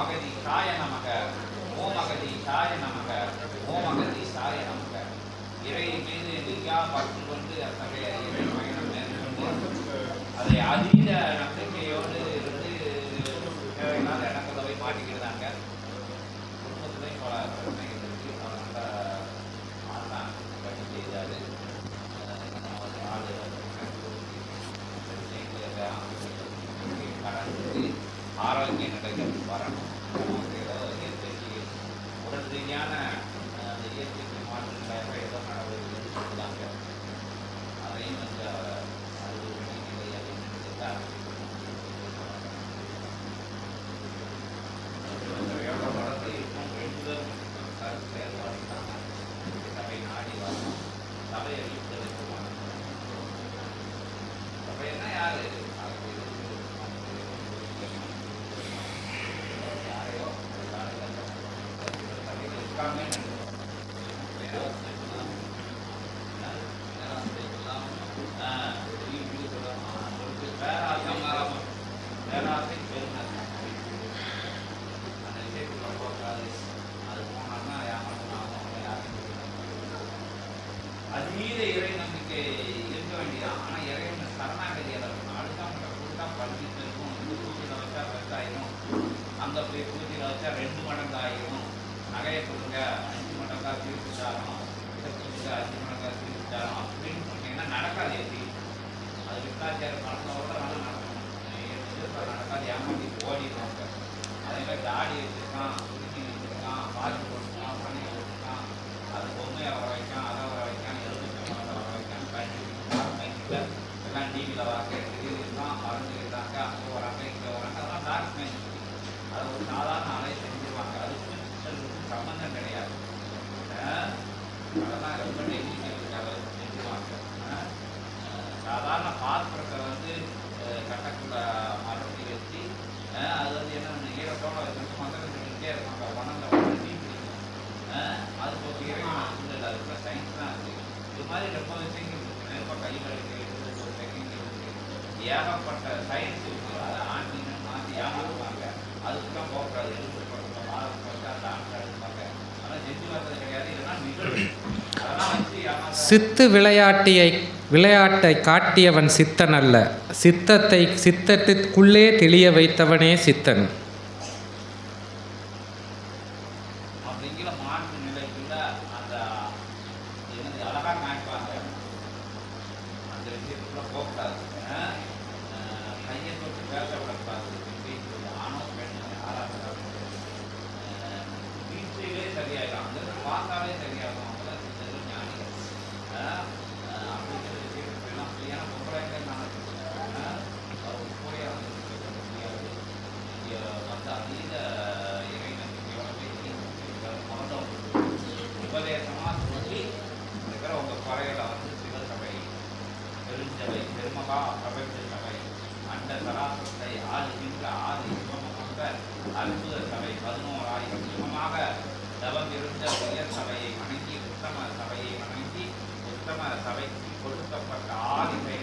அகதீஷாய நமக ஓம் அகதீஷாய நமக ஓம் அகதீஷாய நமக. இறை மீது மிகா பற்று கொண்டு அத்தகைய இறை பயணம் மேற்கொண்டு அதை அதீத நம்பிக்கையோடு இருந்து தேவையில்லாத இடத்துல போய் மாட்டிக்கிட்டாங்க குடும்பத்துலேயும் அதீத இறை நம்பிக்கை இருக்க வேண்டியதான் ஆனால் இறைவன் சரணாகதி அதை அடுத்தவங்க கொடுத்தா பள்ளிக்கு இருக்கும் பூஜையில் வச்சா பத்தாயிரம் அங்கே போய் பூஜையில் வச்சா ரெண்டு மடங்கு ஆயிரும் நகையை கொடுங்க அஞ்சு மடங்கா திருப்பி தரோம் இதை கொடுங்க அஞ்சு மடங்கா திருப்பி தரோம் அப்படின்னு சொன்னீங்கன்னா நடக்காது எப்படி அது விட்டாச்சார பணத்தோட வேணால் நடக்கும். எதிர்ப்பு நடக்காது. ஏமாற்றி ஓடிடுவாங்க. அதே மாதிரி தாடி வச்சுருக்கான் அதெல்லாம் ரொம்ப டெக்னிக்கல் அதை சாதாரண பாத்திரத்தை வந்து கட்டக்குள்ள மரத்தி வச்சு அது வந்து என்ன ஈரத்தோட வச்சு மந்திரம் சொல்லிக்கிட்டே இருப்பாங்க உணர்ந்த உடனே அது ஒரு இறைவன் சூழல் அதுக்குள்ள சயின்ஸ் தான் இருக்குது இது மாதிரி ரொம்ப விஷயங்கள் இருக்கு கையில் எடுக்கிறது ஒரு டெக்னிக்கல் ஏகப்பட்ட சயின்ஸ் சித்து விளையாட்டியை விளையாட்டை காட்டியவன் சித்தன் அல்ல சித்தத்தை சித்தத்திற்குள்ளே தெளிய வைத்தவனே சித்தன்.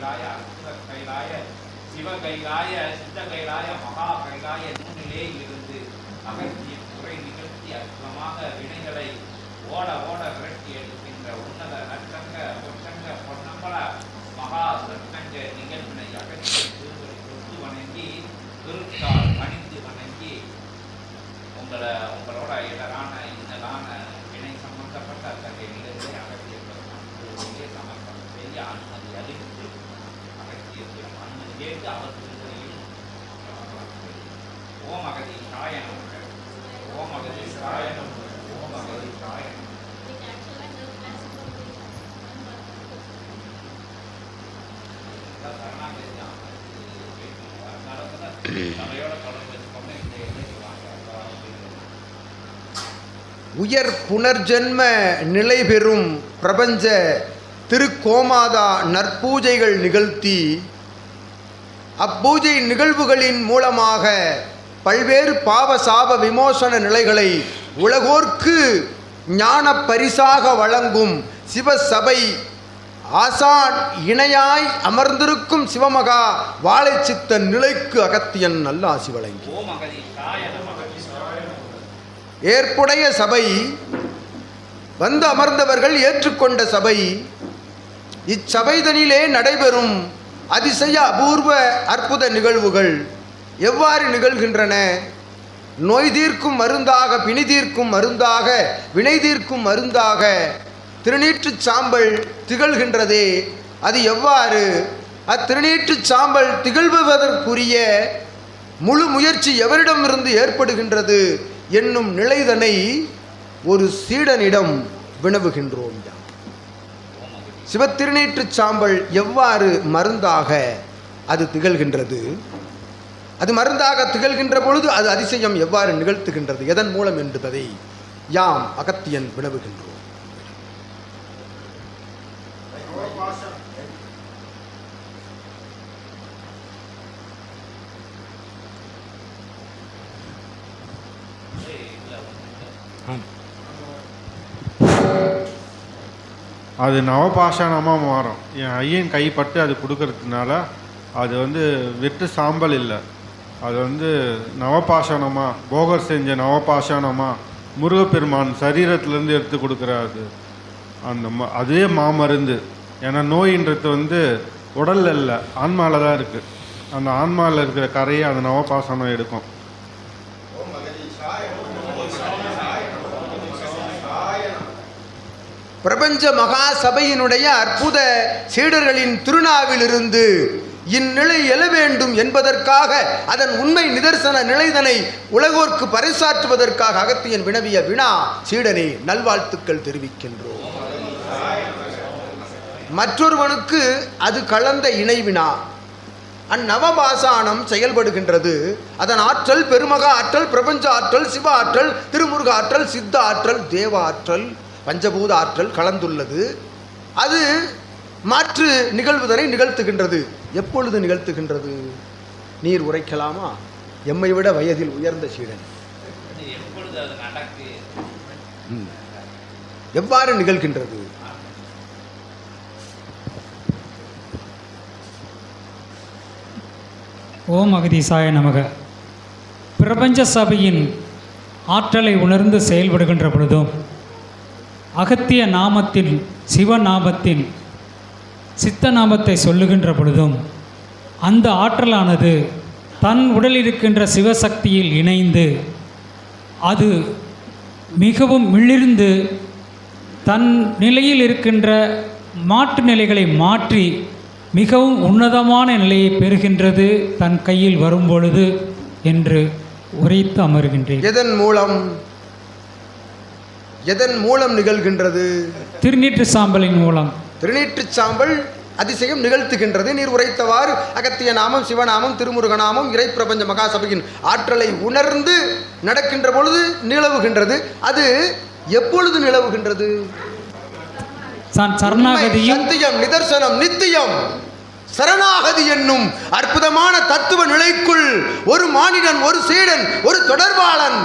கைலாய அற்புத கைலாய சிவ கைலாய சித்த கைலாய மகா கைலாய நூலிலே இருந்து அகத்திய குறை நிகழ்த்தி அற்புதமாக வினைகளை ஓட ஓட விரட்டி உயர் புனர்ஜென்ம நிலை பெறும் பிரபஞ்ச திருக்கோமாதா நற்பூஜைகள் நிகழ்த்தி அப்பூஜை நிகழ்வுகளின் மூலமாக பல்வேறு பாவ சாப விமோசன நிலைகளை உலகோர்க்கு ஞான பரிசாக வழங்கும் சிவசபை ஆசான் இணையாய் அமர்ந்திருக்கும் சிவமகா வாழைச்சித்தன் நிலைக்கு அகத்தியன் நல்ல ஆசி வழங்கி. ஏற்புடைய சபை வந்து அமர்ந்தவர்கள் ஏற்றுக்கொண்ட சபை இச்சபைதனிலே நடைபெறும் அதிசய அபூர்வ அற்புத நிகழ்வுகள் எவ்வாறு நிகழ்கின்றன? நோய் தீர்க்கும் மருந்தாக பிணி தீர்க்கும் மருந்தாக வினை தீர்க்கும் மருந்தாக திருநீற்றுச் சாம்பல் திகழ்கின்றதே. அது எவ்வாறு? அத்திருநீற்றுச் சாம்பல் திகழ்வதற்குரிய முழு முயற்சி எவரிடமிருந்து ஏற்படுகின்றது என்னும் நிலைதனை ஒரு சீடனிடம் வினவுகின்றோம். சிவத்திருநீற்று சிவத்திருநீற்றுச் சாம்பல் எவ்வாறு மருந்தாக அது திகழ்கின்றது? அது மருந்தாக திகழ்கின்ற பொழுது அது அதிசயம் எவ்வாறு நிகழ்த்துகின்றது? எதன் மூலம் என்பதை யாம் அகத்தியன் வினவுகின்றோம். அது நவபாஷாணமாக மாறும். என் ஐயன் கைப்பட்டு அது கொடுக்கறதுனால அது வந்து வெற்று சாம்பல் இல்லை. அது வந்து நவபாஷாணமாக போகர் செஞ்ச நவபாஷாணமாக முருகப்பெருமான் சரீரத்திலேருந்து எடுத்து கொடுக்குறாரு அந்த ம அதே மாமருந்து. ஏன்னா நோயின்றது வந்து உடல்ல இல்லை ஆன்மாவில் தான் இருக்குது அந்த ஆன்மாவில் இருக்கிற கரையை அந்த நவபாசனம் எடுக்கும். பிரபஞ்ச மகா சபையினுடைய அற்புத சீடர்களின் திருநாவிலிருந்து இந்நிலை எழ வேண்டும் என்பதற்காக அதன் உண்மை நிதர்சன நிலைதனை உலகோர்க்கு பறைசாற்றுவதற்காக அகத்தியன் வினவிய வினா சீடனே நல்வாழ்த்துக்கள் தெரிவிக்கின்றோம். மற்றொருவனுக்கு அது கலந்த இணை வினா அந்நவபாசானம் செயல்படுகின்றது. அதன் ஆற்றல் பெருமக ஆற்றல் பிரபஞ்ச ஆற்றல் சிவ ஆற்றல் திருமுருக ஆற்றல் சித்த ஆற்றல் தேவ ஆற்றல் பஞ்சபூத ஆற்றல் கலந்துள்ளது. அது மாற்று நிகழ்வுதனை நிகழ்த்துகின்றது. எப்பொழுது நிகழ்த்துகின்றது? நீர் உரைக்கலாமா? எம்மை விட வயதில் உயர்ந்த சீடன். அது எப்பொழுது அது நடக்கு? ம். எவ்வாறு நிகழ்கின்றது? ஓம் அகதீசாய நமக. பிரபஞ்ச சபையின் ஆற்றலை உணர்ந்து செயல்படுகின்ற பொழுதும் அகத்திய நாமத்தின் சிவநாமத்தின் சித்த நாமத்தை சொல்லுகின்ற பொழுதும் அந்த ஆற்றலானது தன் உடலில் இருக்கின்ற சிவசக்தியில் இணைந்து அது மிகவும் மிளிர்ந்து தன் நிலையில் இருக்கின்ற மாற்று நிலைகளை மாற்றி மிகவும் உன்னதமான நிலையை பெறுகின்றது தன் கையில் வரும்பொழுது என்று உரைத்து அமர்கின்றேன். எதன் மூலம்? எதன் மூலம் நிகழ்கின்றது? திருநீற்று சாம்பலின் மூலம். திருநீற்றுச் சாம்பல் அதிசயம் நிகழ்த்துகின்றது. நீர் உரைத்தவாறு அகத்திய நாமம் சிவநாமம் திருமுருகநாமம் இறை பிரபஞ்ச மகாசபையின் ஆற்றலை உணர்ந்து நடக்கின்ற பொழுது நிலவுகின்றது. அது எப்பொழுது நிலவுகின்றது? சரணாகதியும் சத்தியம் நிதர்சனம் நித்தியம். சரணாகதி என்னும் அற்புதமான தத்துவ நிலைக்குள் ஒரு மானிடன் ஒரு சீடன் ஒரு தொடர்பாளன்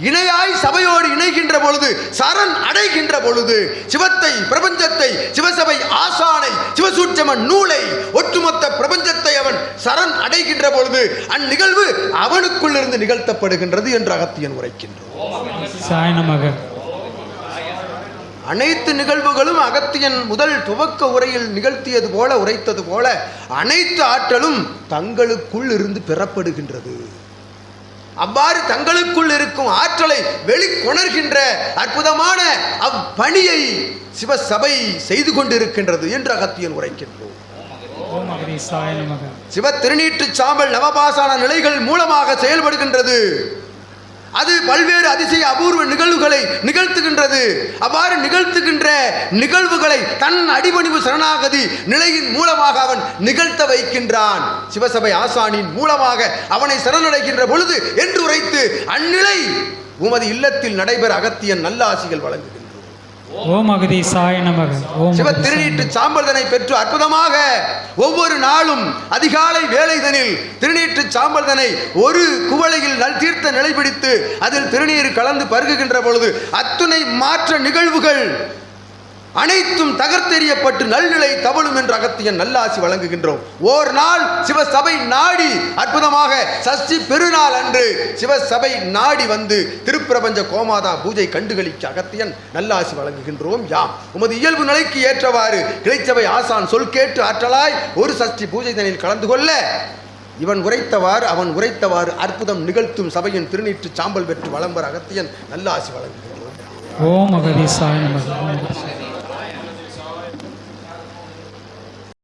இணையாய் சபையோடு இணைகின்ற பொழுது சரண் அடைகின்ற பொழுது சிவத்தை பிரபஞ்சத்தை சிவசபை ஆசானை சிவசூட்சம நூலை ஒட்டுமொத்த பிரபஞ்சத்தை அவன் சரண் அடைகின்ற பொழுது அந்நிகழ்வு அவனுக்குள் இருந்து நிகழ்த்தப்படுகின்றது என்று அகத்தியன் உரைக்கின்றோம் அனைத்து நிகழ்வுகளும் அகத்தியன் முதல் துவக்க உரையில் நிகழ்த்தியது போல உரைத்தது போல அனைத்து ஆற்றலும் தங்களுக்குள் இருந்து பெறப்படுகின்றது. அவ்வாறு தங்களுக்குள் இருக்கும் ஆற்றலை வெளிக்கொணர்கின்ற அற்புதமான அப்பணியை சிவசபை செய்து கொண்டிருக்கின்றது என்று அகத்தியன் உரைக்கின்றோம். சிவ திருநீற்றுச் சாம்பல் நவபாசான நிலைகள் மூலமாக செயல்படுகின்றது. அது பல்வேறு அதிசய அபூர்வ நிகழ்வுகளை நிகழ்த்துகின்றது. அவ்வாறு நிகழ்த்துகின்ற நிகழ்வுகளை தன் அடிபணிவு சரணாகதி நிலையின் மூலமாக அவன் நிகழ்த்த வைக்கின்றான். சிவசபை ஆசானின் மூலமாக அவனை சரணடைகின்ற பொழுது என்று உரைத்து அந்நிலை உமது இல்லத்தில் நடைபெற அகத்தியன் நல்லாசிகள் வழங்குகிறார். ஓம் அகதீசாய நமக. ஓம் சிவ திருநீற்று சாம்பல்தனை பெற்று அற்புதமாக ஒவ்வொரு நாளும் அதிகாலை வேளைதனில் திருநீற்று சாம்பல்தனை ஒரு குவளையில் நல் தீர்த்த நிலை பிடித்து அதில் திருநீர் கலந்து பருகுகின்ற பொழுது அத்துணை மாற்ற நிகழ்வுகள் அனைத்தும் தகர்த்தெறியப்பட்டு நல்நிலை தவழும் என்ற அகத்தியன் நல்லாசி வழங்குகின்றோம். ஓர் நாள் சிவசபை நாடி அற்புதமாக சஷ்டி பெருநாள் அன்று சிவசபை நாடி வந்து திருப்பிரபஞ்ச கோமாதா பூஜை கண்டுகளிக்கு அகத்தியன் நல்லாசி வழங்குகின்றோம். யாம். உமது இயல்பு நிலைக்கு ஏற்றவாறு கிளைச்சபை ஆசான் சொல் கேட்டு ஆற்றலாய் ஒரு சஷ்டி பூஜை தனில் கலந்து கொள்ள. இவன் உரைத்தவாறு அவன் உரைத்தவாறு அற்புதம் நிகழ்த்தும் சபையின் திருநீற்று சாம்பல் பெற்று வளம்பர் அகத்தியன் நல்லாசி வழங்குகின்றோம். ஓம் அகதீசாய நமக.